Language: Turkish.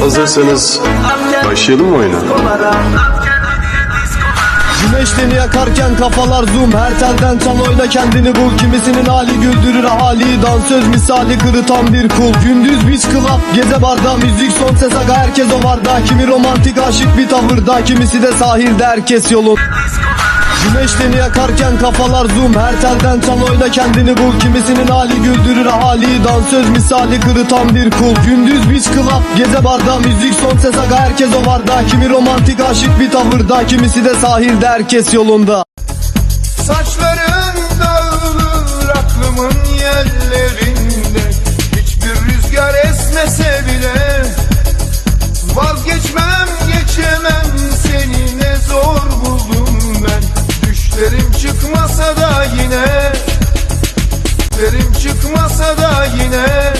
Hazırsanız başlayalım mı oyuna? Güneşleni yakarken kafalar zoom. Her telden çal oyna kendini bul. Kimisinin hali güldürür ahali. Dansöz misali kırıtan bir kul. Gündüz beach club geze barda Müzik son ses aga. Herkes o varda Kimi romantik aşık bir tavırda Kimisi de sahilde herkes yolun Güneşleni yakarken kafalar zoom. Her telden çal kendini bul. Kimisinin hali güldürür ahali. Dansöz misali kırıtan bir kul. Gündüz beach club geze barda. Müzik son ses aga herkes o varda Kimi romantik aşık bir tavırda Kimisi de sahilde herkes yolunda. Saçların çıkmasa da yine Derim çıkmasa da yine.